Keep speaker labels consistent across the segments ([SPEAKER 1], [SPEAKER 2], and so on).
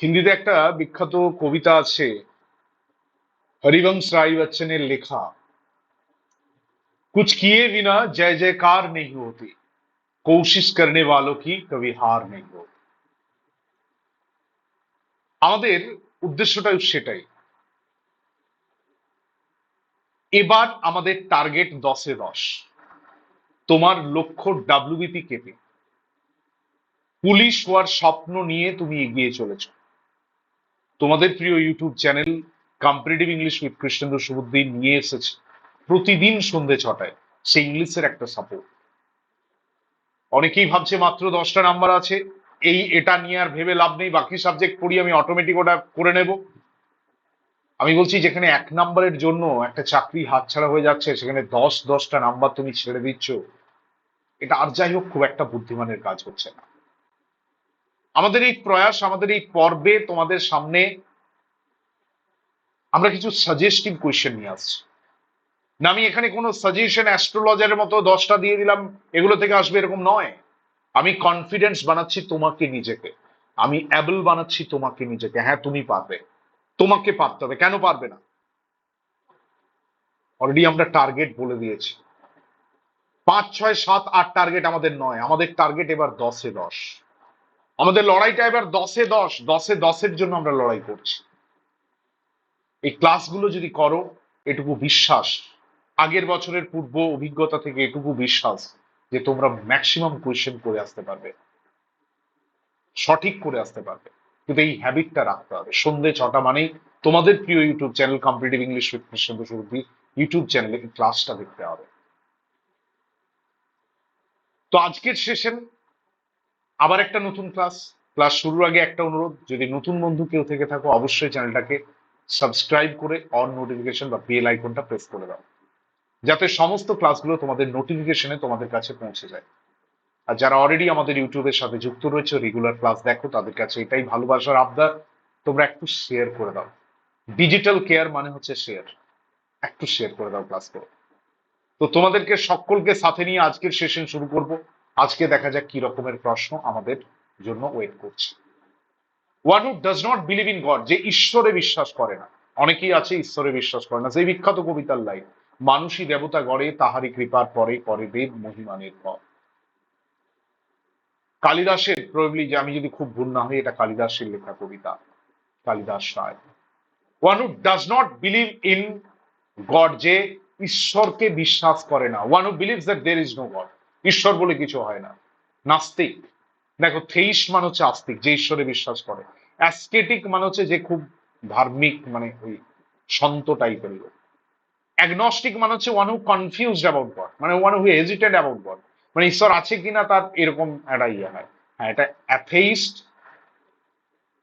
[SPEAKER 1] হিন্দিতে একটা বিখ্যাত কবিতা আছে হরিবংশ রায় বচ্চনের লেখা कुछ किए बिना जय जयकार नहीं होती कोशिश करने वालों की कभी हार नहीं होती আমাদের উদ্দেশ্যটা সেটাই এবার আমাদের টার্গেট দশে দশ তোমার লক্ষ্য ডাব্লিউবিপি কেপি পুলিশ হওয়ার স্বপ্ন নিয়ে তুমি এগিয়ে চলেছ তোমাদের প্রিয় YouTube channel competitive English with Krishnendra Subuddin নিয়ে এসেছে। প্রতিদিন সন্ধে ছটায়। সেই ইংলিশের একটা সাপোর্ট অনেকেই ভাবছে মাত্র দশটা নাম্বার আছে। এই এটা নিয়ে আর ভেবে লাভ নেই। বাকি সাবজেক্ট পড়ি আমি অটোমেটিক ওটা করে নেব। আমি বলছি যেখানে এক নাম্বারের জন্য একটা চাকরি হাতছাড়া হয়ে যাচ্ছে, সেখানে দশ দশটা নাম্বার তুমি ছেড়ে দিচ্ছ। এটা আর যাই হোক, খুব একটা বুদ্ধিমানের কাজ হচ্ছে না। আমাদের এই প্রয়াস, আমাদের এই পর্বে তোমাদের সামনে আমরা কিছু সাজেস্টিভ কোয়েশ্চেন নিয়ে আসছি। না, আমি এখানে কোনো সাজেশন অ্যাস্ট্রোলজারের মতো দশটা দিয়ে দিলাম, এগুলো থেকে আসবে এরকম নয়। আমি কনফিডেন্স বানাচ্ছি তোমাকে নিজেকে। আমি অ্যাবল বানাচ্ছি তোমাকে নিজেকে। হ্যাঁ তুমি পারবে। তোমাকে পারতে হবে। কেন পারবে না? অলরেডি আমরা টার্গেট বলে দিয়েছি। পাঁচ, ছয়, সাত, আট টার্গেট আমাদের নয়। আমাদের টার্গেট এবার দশে দশ। আমাদের লড়াইটা এবার দশে দশ, দশে দশের জন্য আমরা লড়াই করছি। এই ক্লাসগুলো যদি করো, এটুকু বিশ্বাস। আগের বছরের পূর্ব অভিজ্ঞতা থেকে এটুকু বিশ্বাস যে তোমরা ম্যাক্সিমাম কোয়েশ্চেন করে আসতে পারবে। সঠিক করে আসতে পারবে। কিন্তু এই হ্যাবিটটা রাখতে হবে। সন্ধে ছটা মানেই তোমাদের প্রিয় YouTube channel competitive English with Krishnendra Surabhi YouTube চ্যানেলে ক্লাসটা দেখতে হবে। তো আজকের সেশন আবার একটা নতুন ক্লাস ক্লাস শুরুর আগে একটা অনুরোধ, যদি নতুন বন্ধু কেউ থেকে থাকো, অবশ্যই চ্যানেলটাকে সাবস্ক্রাইব করে অন নোটিফিকেশন বা বেল আইকনটা প্রেস করে দাও। যাতে সমস্ত ক্লাসগুলো তোমাদের নোটিফিকেশনে তোমাদের কাছে পৌঁছে যায়। আর যারা অলরেডি আমাদের ইউটিউবের সাথে যুক্ত রয়েছে রেগুলার ক্লাস দেখো, তাদের কাছে এটাই ভালোবাসার আবদার, তোমরা একটু শেয়ার করে দাও। ডিজিটাল কেয়ার মানে হচ্ছে শেয়ার একটু শেয়ার করে দাও ক্লাস করো তো তোমাদেরকে সকলকে সাথে নিয়ে আজকের সেশন শুরু করব। আজকে দেখা যাক কি রকমের প্রশ্ন আমাদের জন্য ওয়েট করছে। One who does not believe in God যে ঈশ্বরে বিশ্বাস করে না, অনেকেই আছে ঈশ্বরে বিশ্বাস করে না সেই বিখ্যাত কবিতার লাইন, মানুষই দেবতা গড়ে তাহারি কৃপার পরে করে দেব মহিমানের পর। কালিদাসের প্রবলি যে আমি যদি খুব ভুল না হই, এটা কালিদাসের লেখা কবিতা, Kalidas Ray. One who does not believe in God যে ঈশ্বরকে বিশ্বাস করে না one who believes that there is no God ঈশ্বর বলে কিছু হয় না। নাস্তিক। দেখো, থেইস মানে হচ্ছে আস্তিক, যে ঈশ্বরে বিশ্বাস করে। অ্যাস্কেটিক মানে হচ্ছে যে খুব ধার্মিক মানে ওই সন্ত টাইপের লোক। অ্যাগনস্টিক মানে হচ্ছে one who confused about God মানে one who hesitated about God মানে ঈশ্বর আছে কিনা তার এরকম একটা ইয়ে হয়। হ্যাঁ এটা অ্যাথেইস্ট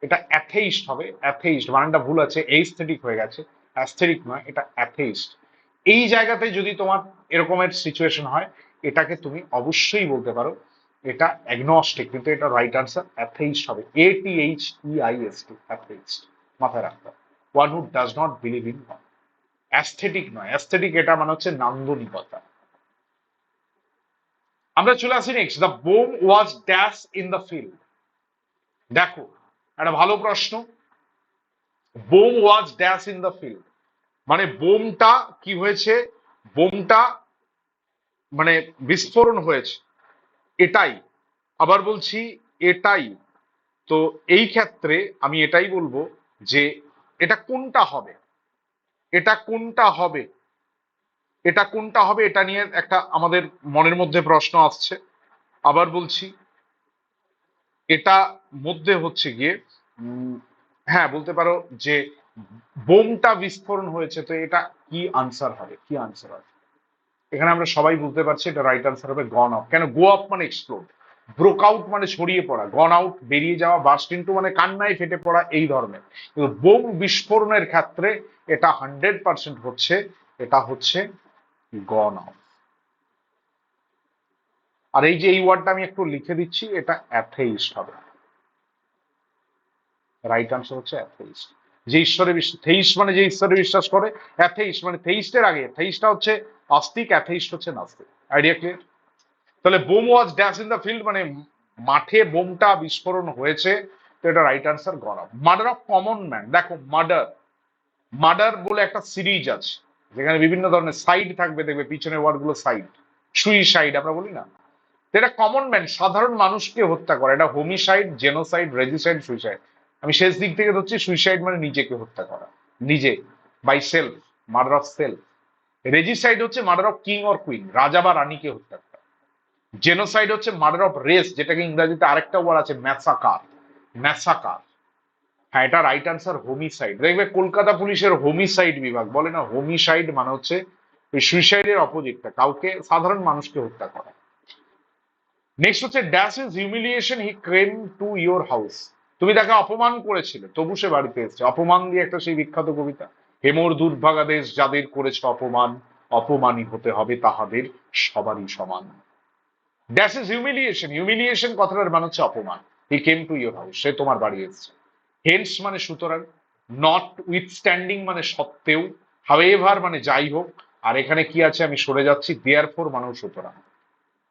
[SPEAKER 1] এটা অ্যাথেইস্ট হবে অ্যাথেইস্ট বানানটা ভুল আছে এইস্থেটিক হয়ে গেছে। অ্যাস্থেটিক নয়, এটা অ্যাথেইস্ট এই জায়গাতে যদি তোমার এরকমের সিচুয়েশন হয় এটাকে তুমি অবশ্যই বলতে পারো, এটা অ্যাগনস্টিক কিন্তু এটা রাইট আনসার অ্যাথেইস্ট হবে। A T H E I S T atheist মাথায় রাখতে one who does not believe in God aesthetic নয়। অ্যাস্থেটিক এটা মানে হচ্ছে নান্দনিকতা। আমরা চলে আসি next the bomb was dash in the field দেখো, একটা ভালো প্রশ্ন। Bomb was dash in the field মানে বোমটা কি হয়েছে? বোমটা মানে বিস্ফোরণ হয়েছে। এটাই। আবার বলছি, এটাই। তো এই ক্ষেত্রে আমি এটাই বলব যে, এটা কোনটা হবে? এটা কোনটা হবে? এটা কোনটা হবে এটা নিয়ে একটা আমাদের মনের মধ্যে প্রশ্ন আসছে। আবার বলছি, এটা মধ্যে হচ্ছে গিয়ে হ্যাঁ বলতে পারো যে, বোমটা বিস্ফোরণ হয়েছে, তো এটা কি আনসার হবে? কি আনসার হবে এখানে আমরা সবাই বুঝতে পারছি এটা রাইট আনসার হবে গন আউট কেন? গো আপ মানে এক্সপ্লোড ব্রোক আউট মানে ছড়িয়ে পড়া। গন আউট বেরিয়ে যাওয়া বাস্ট ইন্টু মানে কান্নায় ফেটে পড়া এই ধরনের। কিন্তু বোম বিস্ফোরণের ক্ষেত্রে এটা হান্ড্রেড পার্সেন্ট হচ্ছে, এটা হচ্ছে গন আউট আর এই যে এই ওয়ার্ডটা আমি একটু লিখে দিচ্ছি, এটা অ্যাথেইস্ট হবে। রাইট আনসার হচ্ছে অ্যাথেইস্ট যে ঈশ্বরে থেইস্ট মানে যে ঈশ্বরে বিশ্বাস করে অ্যাথেইস্ট মানে থেইস্টের আগে থেইস্টটা হচ্ছে আস্তিক অ্যাথেইস্ট হচ্ছে নাস্তিক। আইডিয়া ক্লিয়ার তাহলে bomb was dash in the field মানে মাঠে বোমটা বিস্ফোরণ হয়েছে। তো এটা রাইট আনসার গরম। মার্ডার অফ কমন ম্যান দেখো মার্ডার মার্ডার বলে একটা সিরিজ আছে, যেখানে বিভিন্ন ধরনের সাইড থাকবে, দেখবে পিছনের ওয়ার্ডগুলো সাইড সুইসাইড আমরা বলি না। এটা কমন ম্যান সাধারণ মানুষকে হত্যা করে। এটা হোমিসাইড জেনোসাইড রেজিসাইড সুইসাইড আমি শেষ দিক থেকে ধরছি সুইসাইড মানে নিজেকে হত্যা করা। নিজে by self murder of self regicide হচ্ছে murder of king or queen রাজা বা রানীকে হত্যা করা। জেনোসাইড হচ্ছে মার্ডার অফ রেস যেটাকে ইংরেজিতে আরেকটা ওয়ার্ড আছে ম্যাসাকার ম্যাসাকার হ্যাঁ এটা রাইট আনসার হোমিসাইড দেখবে কলকাতা পুলিশের হোমিসাইড বিভাগ বলে না হোমিসাইড মানে হচ্ছে ওই সুইসাইডের অপোজিটটা কাউকে, সাধারণ মানুষকে হত্যা করা। নেক্সট হচ্ছে dash is humiliation he came to your house তুমি তাকে অপমান করেছিলে, তবু সে বাড়িতে এসেছে। অপমান দিয়ে একটা সেই বিখ্যাত কবিতা, হেমর দুর্ভাগা দেশ যাদের করেছে অপমান, অপমানই হতে হবে তাহাদের সবারই সমান। দ্যাস ইজ হিউমিলিয়েশন হিউমিলিয়েশন কথাটার মানে হচ্ছে অপমান। He came to your house সে তোমার বাড়ি এসেছে। হেন্স মানে সুতরাং নট উইথস্ট্যান্ডিং মানে সত্ত্বেও হাওয়েভার মানে যাই হোক, আর এখানে কি আছে আমি সরে যাচ্ছি দেয়ার ফোর মানেও সুতরাং।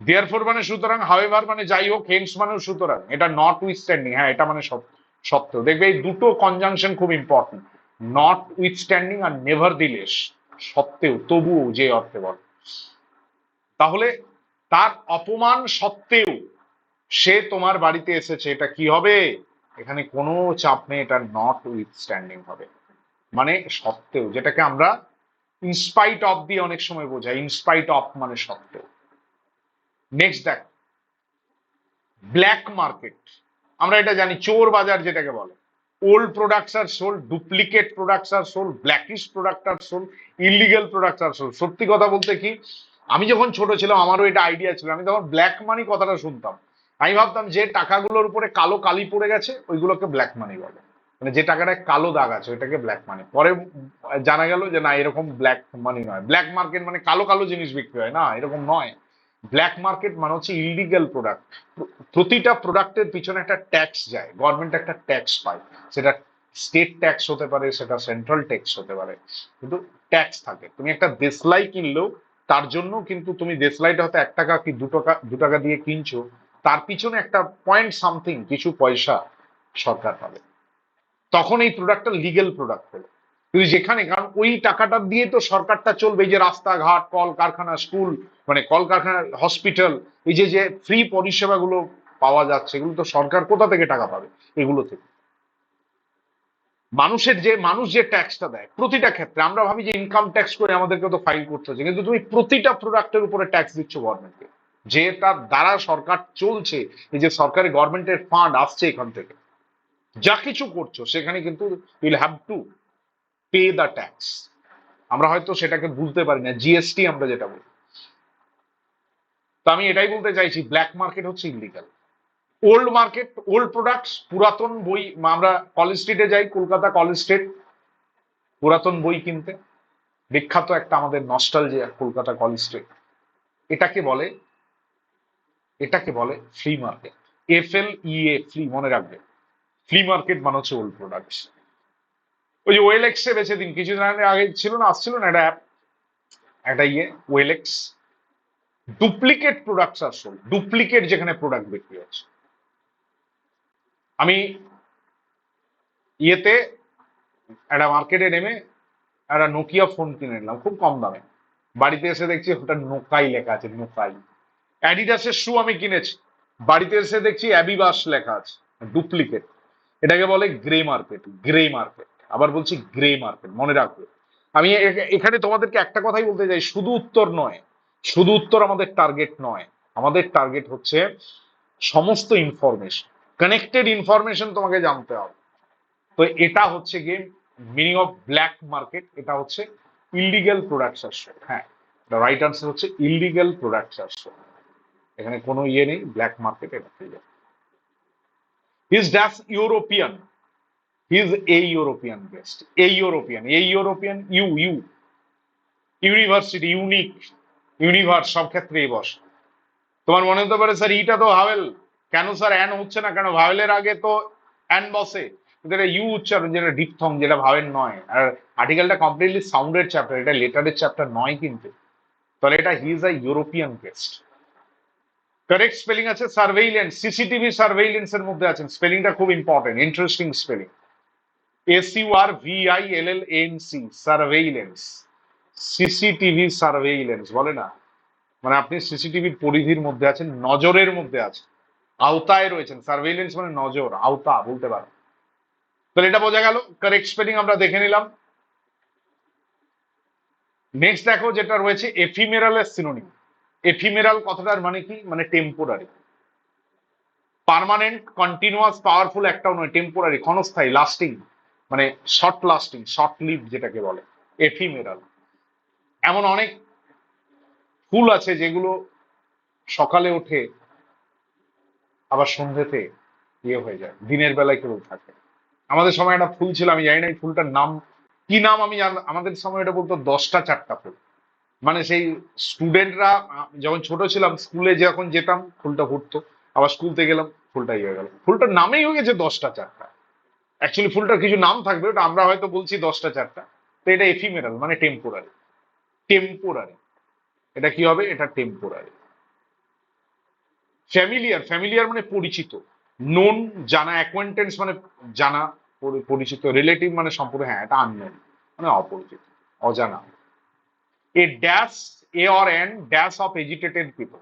[SPEAKER 1] দেয়ার ফোর মানে সুতরাং হাওয়েভার মানে যাই হোক হেন্স মানেও সুতরাং। এটা নট উইথস্ট্যান্ডিং হ্যাঁ এটা মানে সত- সত্ত্বেও দেখবে এই দুটো কনজাংশন খুব ইম্পর্টেন্ট নট উইথস্ট্যান্ডিং আর নেভার দিলেস সত্ত্বেও, তবুও যে অর্থে বল। তাহলে তার অপমান সত্ত্বেও সে তোমার বাড়িতে এসেছে, এটা কি হবে? এখানে কোনো চাপ নেই, এটা নট উইথস্ট্যান্ডিং হবে। মানে সত্ত্বেও, যেটাকে আমরা ইনস্পাইট অফ দিয়ে অনেক সময় বোঝাই। ইনস্পাইট অফ মানে সত্ত্বেও। নেক্সট দেখ ব্ল্যাক মার্কেট আমরা এটা জানি, চোর বাজার যেটাকে বলে। Old products are sold duplicate products are sold blackish product are sold illegal products are sold সত্যি কথা বলতে কি, আমি যখন ছোট ছিলাম, আমারও এটা আইডিয়া ছিল। আমি তখন ব্ল্যাক মানি কথাটা শুনতাম। আমি ভাবতাম, যে টাকাগুলোর উপরে কালো কালি পড়ে গেছে, ওইগুলোকে ব্ল্যাক মানি বলে। মানে যে টাকাটায় কালো দাগ আছে, ওইটাকে ব্ল্যাক মানি পরে জানা গেল যে না, এরকম ব্ল্যাক মানি নয়। ব্ল্যাক মার্কেট মানে কালো কালো জিনিস বিক্রি হয়। না, এরকম নয়। ব্ল্যাক মার্কেট মানে হচ্ছে ইলিগাল প্রোডাক্ট প্রতিটা প্রোডাক্টের পিছনে একটা ট্যাক্স যায়। গভর্নমেন্ট একটা ট্যাক্স পায়। সেটা স্টেট ট্যাক্স হতে পারে, সেটা সেন্ট্রাল ট্যাক্স হতে পারে। কিন্তু ট্যাক্স থাকে। তুমি একটা দেশলাই কিনলেও তার জন্য কিন্তু তুমি দেশলাইটা হয়তো এক টাকা কি দু টাকা দু টাকা দিয়ে কিনছো, তার পিছনে একটা পয়েন্ট সামথিং কিছু পয়সা সরকার পাবে। তখন এই প্রোডাক্টটা লিগেল প্রোডাক্ট হলো। কিন্তু যেখানে, কারণ ওই টাকাটা দিয়ে তো সরকারটা চলবে, এই যে রাস্তাঘাট কল কারখানা স্কুল মানে কলকারখানা, হসপিটাল, এই যে যে ফ্রি পরিষেবাগুলো পাওয়া যাচ্ছে, এগুলো তো সরকার কোথা থেকে টাকা পাবে? এগুলো থেকে। মানুষের যে, মানুষ যে ট্যাক্সটা দেয়, প্রতিটা ক্ষেত্রে, আমরা ভাবি যে ইনকাম ট্যাক্স করে আমাদেরকে তো ফাইল করতে হচ্ছে, কিন্তু তুমি প্রতিটা প্রোডাক্টের উপরে ট্যাক্স দিচ্ছ গভর্নমেন্টকে যে তার দ্বারা সরকার চলছে, এই যে সরকারি গভর্নমেন্টের ফান্ড আসছে এখান থেকে। যা কিছু করছ, সেখানে কিন্তু will have to pay the tax আমরা হয়তো সেটাকে বুঝতে পারি না জিএসটি আমরা যেটা বলি। তো আমি এটাই বলতে চাইছি ব্ল্যাক মার্কেট হচ্ছে illegal old market old products পুরাতন বই, আমরা কলেজ স্ট্রিটে যাই, কলকাতা কলেজ স্ট্রিট পুরাতন বই কিনতে। বিখ্যাত একটা আমাদের নস্টাল যে কলকাতা কলেজ স্ট্রিট এটাকে বলে এটাকে বলে free market F L E A free মনে রাখবে। ফ্রি মার্কেট মানে হচ্ছে ওল্ড প্রোডাক্টস ওই যে এ বেছে দিন, কিছুদিন আগে ছিল না, আসছিল না একটা অ্যাপ একটা ইয়ে ওয়েলেক্স ডুপ্লিকেট প্রোডাক্টস আসল ডুপ্লিকেট যেখানে প্রোডাক্ট বিক্রি হচ্ছে। আমি ইয়েতে একটা মার্কেটে নেমে একটা নোকিয়া ফোন কিনে নিলাম, খুব কম দামে। বাড়িতে এসে দেখছি ওটা নোকাই লেখা আছে নোকাই অ্যাডিডাসের শু আমি কিনেছি, বাড়িতে এসে দেখছি অ্যাবিবাস লেখা আছে ডুপ্লিকেট এটাকে বলে গ্রে মার্কেট গ্রে মার্কেট আবার বলছি গ্রে মার্কেট মনে রাখবে। আমি এখানে তোমাদেরকে একটা কথাই বলতে চাই, শুধু উত্তর নয়, শুধু উত্তর আমাদের টার্গেট নয়, আমাদের টার্গেট হচ্ছে সমস্ত ইনফরমেশন কানেক্টেড ইনফরমেশন তোমাকে জানতে হবে। তো এটা হচ্ছে game meaning of black market এটা হচ্ছে ইলিগাল প্রোডাক্টস আসছে হ্যাঁ রাইট আনসার হচ্ছে ইলিগাল প্রোডাক্টস আসছে এখানে কোনো ইয়ে নেই ব্ল্যাক মার্কেট এটা his dash European his a European best a European a European U U university unique universe সব ক্ষেত্রে এই বস। তোমার মনে হতে পারে, স্যার ইটা তো হাভেল কেন স্যার, অ্যান হচ্ছে না কেন? ভাওয়েলের আগে তো অ্যান বসে। কিন্তু ইউ উচ্চারণ যেটা ডিপথং যেটা ভাবেন নয়। আর আর্টিকেলটা কমপ্লিটলি সাউন্ডের চ্যাপ্টার এটা লেটারের চ্যাপ্টার নয় কিন্তু। তাহলে এটা he is a European guest correct spelling আছে সার্ভেইলেন্স সিসিটিভি সার্ভেইলেন্স এর মধ্যে আছেন। স্পেলিংটা খুব important interesting spelling S R V L L N C surveillance CCTV surveillance বলে না? মানে আপনি সিসিটিভির পরিধির মধ্যে আছেন, নজরের মধ্যে আছেন। আওতায় রয়েছেন। সার্ভেইলেন্স মানে নজর, আওতা, বলতে পারেন। তাহলে এটা বোঝা গেল কারেক্ট স্পেলিং আমরা দেখে নিলাম। নেক্সট দেখো যেটা রয়েছে এফিমেরালের সিনোনিম এফিমেরাল কথাটার মানে কি? মানে টেম্পোরারি পার্মানেন্ট কন্টিনিউয়াস পাওয়ারফুল একটাও নয় টেম্পোরারি ক্ষণস্থায়ী লাস্টিং মানে শর্ট লাস্টিং শর্ট লিভ যেটাকে বলে এফিমেরাল এমন অনেক ফুল আছে যেগুলো সকালে ওঠে আবার সন্ধ্যেতে ইয়ে হয়ে যায়, দিনের বেলায় কেবল থাকে। আমাদের সময় একটা ফুল ছিল, আমি জানি না এই ফুলটার নাম, কি নাম আমি আমাদের সময় এটা বলতো দশটা চারটা ফুল। মানে সেই স্টুডেন্টরা যখন ছোট ছিলাম, স্কুলে যখন যেতাম, ফুলটা ফুটতো, আবার স্কুল থেকে গেলাম, ফুলটা ইয়ে গেল। ফুলটার নামেই হয়ে গেছে দশটা চারটা। অ্যাকচুয়ালি ফুলটার কিছু নাম থাকবে ওটা আমরা হয়তো বলছি দশটা, চারটা। তো এটা এফিমেরাল মানে টেম্পোরারি টেম্পোরারি এটা কি হবে? এটা টেম্পোরারি ফ্যামিলিয়ার ফ্যামিলিয়ার মানে পরিচিত। নোন জানা অ্যাকোয়েন্টেন্স মানে জানা পরিচিত। রিলেটিভ মানে সম্পূর্ণ হ্যাঁ এটা আননোন মানে অপরিচিত, অজানা। A dash a or an dash of agitated people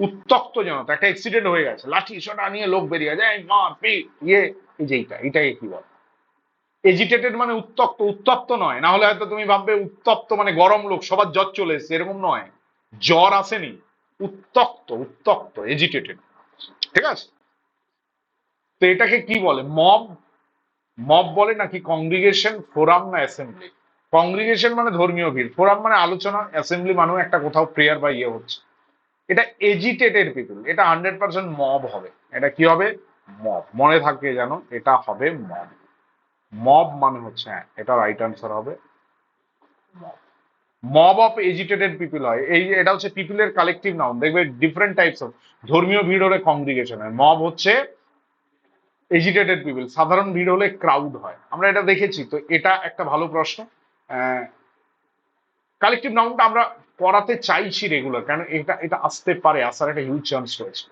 [SPEAKER 1] উত্তক্ত জনতা, একটা অ্যাক্সিডেন্ট হয়ে গেছে। লাঠি সোটা নিয়ে লোক বেরিয়ে যায় মার পিট ইয়ে এই যে এইটা এটাকে কি বলে? এজিটেটেড মানে উত্তপ্ত উত্তপ্ত নয়। না হলে হয়তো তুমি ভাববে, উত্তপ্ত মানে গরম লোক, সবার জ্বর চলে এসেছে, এরকম নয়। জ্বর আসেনি, উত্তক্ত উত্তক্ত এজিটেটেড ঠিক আছে? তো এটাকে কি বলে? মব? মব বলে নাকি কংগ্রিগেশন ফোরাম না অ্যাসেম্বলি কংগ্রিগেশন মানে ধর্মীয় ভিড়। ফোরাম মানে আলোচনা অ্যাসেম্বলি মানে একটা কোথাও প্রেয়ার বা ইয়ে হচ্ছে। এটা এজিটেটেড পিপল এটা হান্ড্রেড পার্সেন্ট মব হবে। এটা কি হবে? মব মনে থাকবে যেন এটা হবে মব মব মানে হচ্ছে হ্যাঁ এটা রাইট আনসার হবে। মব অফ এজিটেটেড পিপল হয়। এই এটা হচ্ছে পিপলের কালেকটিভ নাউন দেখবে ডিফারেন্ট টাইপস অফ ধর্মীয় ভিড় হলে কংগ্রিগেশন হয়। মব হচ্ছে এজিটেটেড পিপল সাধারণ ভিড় হলে ক্রাউড হয়। আমরা এটা দেখেছি। তো এটা একটা ভালো প্রশ্ন। কালেকটিভ নাউনটা আমরা পড়াতে চাইছি রেগুলার কারণ এটা এটা আসতে পারে, আসার একটা হিউজ চান্স রয়েছে।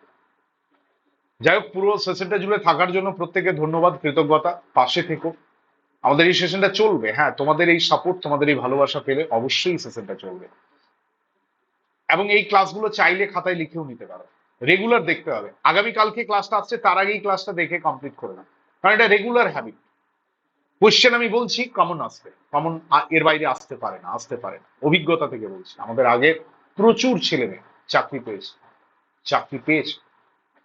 [SPEAKER 1] যাই হোক পুরো সেশনটা জুড়ে থাকার জন্য প্রত্যেকে ধন্যবাদ, কৃতজ্ঞতা, পাশে থেকো। আমাদের এই সেশনটা চলবে হ্যাঁ তোমাদের এই সাপোর্ট তোমাদের এই ভালোবাসা পেলে অবশ্যই সেশনটা চলবে। এবং এই ক্লাসগুলো চাইলে খাতায় লিখেও নিতে পারো। রেগুলার দেখতে হবে। আগামী কালকে ক্লাসটা আসছে, তার আগেই ক্লাসটা দেখে কমপ্লিট করে নাও। কারণ এটা রেগুলার হ্যাবিট কোশ্চেন আমি বলছি কমন আসবে। কমন এর বাইরে আসতে পারে না আসতে পারে না। অভিজ্ঞতা থেকে বলছি। আমাদের আগে প্রচুর ছেলে মেয়ে চাকরি পেয়েছে। চাকরি পেয়েছে।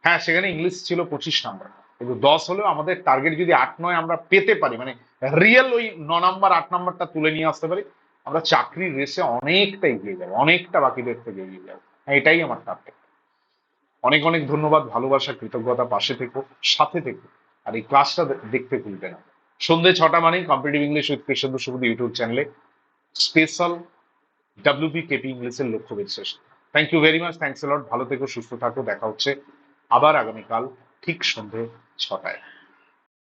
[SPEAKER 1] হ্যাঁ সেখানে ইংলিশ ছিল পঁচিশ নাম্বার কিন্তু দশ হলেও আমাদের টার্গেট যদি আট নয় আমরা পেতে পারি মানে রিয়েল ওই ন নাম্বার আট নাম্বারটা তুলে নিয়ে আসতে পারি আমরা চাকরির রেসে অনেকটা এগিয়ে যাব অনেকটা বাকিদের থেকে এগিয়ে যাব। হ্যাঁ, এটাই আমার টার্গেট অনেক অনেক ধন্যবাদ ভালোবাসা কৃতজ্ঞতা পাশে থেকো সাথে থেকো। আর এই ক্লাসটা দেখতে ভুলবে না। সন্ধ্যে ছটা মানেই competitive English with Krishna Subudh YouTube চ্যানেলে স্পেশাল ডাব্লিউপি কেপি ইংলিশের লক্ষ্য বিশেষ thank you very much thanks lot ভালো থেকো, সুস্থ থাকো, দেখা হচ্ছে আবার আগামীকাল ঠিক সন্ধ্যে ছটায়।